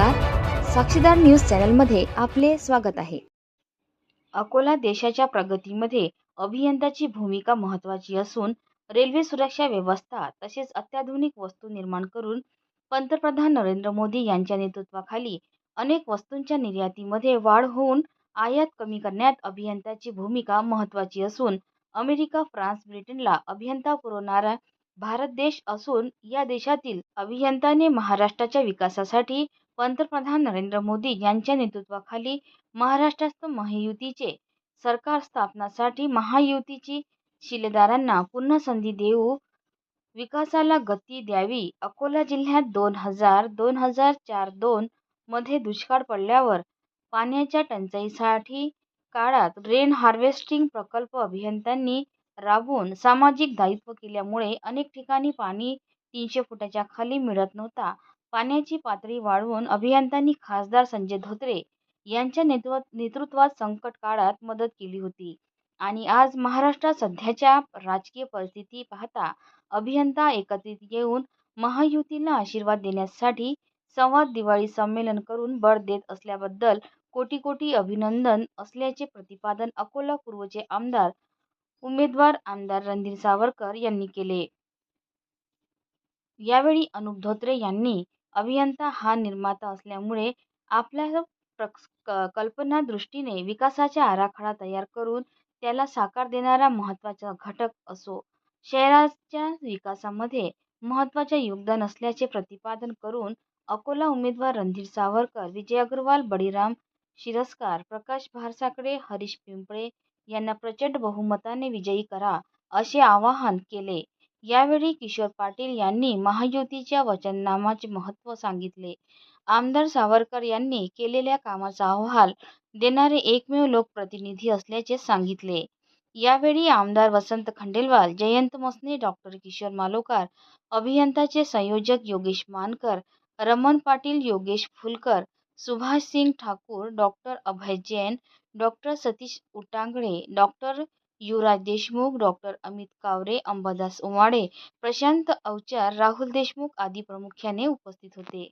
नमस्कार. साक्षीदार न्यूज चॅनलमध्ये आपले स्वागत आहे. अकोला देशाच्या प्रगतीमध्ये अभियंत्याची भूमिका महत्त्वाची असून रेल्वे सुरक्षा व्यवस्था तसेच अत्याधुनिक वस्तू निर्माण करून पंतप्रधान नरेंद्र मोदी यांच्या नेतृत्वाखाली अनेक वस्तूंच्या निर्यातीमध्ये वाढ होऊन आयात कमी करण्यात अभियंताची भूमिका महत्त्वाची असून अमेरिका फ्रान्स ब्रिटनला अभियंता पुरवणारा भारत देश असून या देशातील अभियंताने महाराष्ट्राच्या विकासासाठी पंतप्रधान नरेंद्र मोदी यांच्या नेतृत्वाखाली महाराष्ट्रात महायुतीचे सरकार स्थापनासाठी महायुतीची शिलेदारांना पुन्हा संधी देऊ विकासाला गती द्यावी अकोला जिल्ह्यात दोन हजार दोन हजार चार दोन मध्ये दुष्काळ पडल्यावर पाण्याच्या टंचाईसाठी काळात रेन हार्वेस्टिंग प्रकल्प अभियंत्यांनी राबवून सामाजिक दायित्व केल्यामुळे अनेक ठिकाणी पाणी तीनशे फुटाच्या खाली मिळत नव्हता. पाण्याची पातळी वाढवून अभियंत्यांनी खासदार संजय धोत्रे यांच्या नेतृ नेतृत्वात संकट काळात मदत केली होती. आणि आज महाराष्ट्रात सध्याच्या राजकीय परिस्थिती पाहता अभियंता एकत्रित येऊन महायुतीला आशीर्वाद देण्यासाठी संवाद दिवाळी संमेलन करून बळ देत असल्याबद्दल कोटी कोटी अभिनंदन असल्याचे प्रतिपादन अकोला पूर्वचे आमदार उमेदवार आमदार रणधीर सावरकर यांनी केले. यावेळी अनुप धोत्रे यांनी अभियंता हा निर्माता असल्यामुळे आपल्या कल्पना दृष्टीने विकासाचा आराखडा तयार करून त्याला साकार देणारा महत्त्वाचा घटक असो. शहराच्या विकासामध्ये महत्त्वाचे योगदान असल्याचे प्रतिपादन करून अकोला उमेदवार रणधीर सावरकर विजय अग्रवाल बळीराम शिरस्कार प्रकाश भारसाकडे हरीश पिंपळे यांना प्रचंड बहुमताने विजयी करा असे आवाहन केले. यावेळी किशोर पाटील यांनी महायुतीच्या वचननामाचे महत्त्व सांगितले. आमदार सावरकर यांनी केलेल्या कामाचा अहवाल देणारे एकमेव लोकप्रतिनिधी असल्याचे सांगितले. यावेळी आमदार वसंत खंडेलवाल जयंत मसने डॉक्टर किशोर मालोकार अभियंताचे संयोजक Yogesh Mankar Raman Patil Yogesh Phulkar Subhash Singh Thakur doctor Abhay Jain doctor Satish Utangale doctor Yuvraj Deshmukh doctor Amit Kaware Ambadas Umade Prashant Avachar Rahul Deshmukh आदी प्रामुख्याने उपस्थित होते.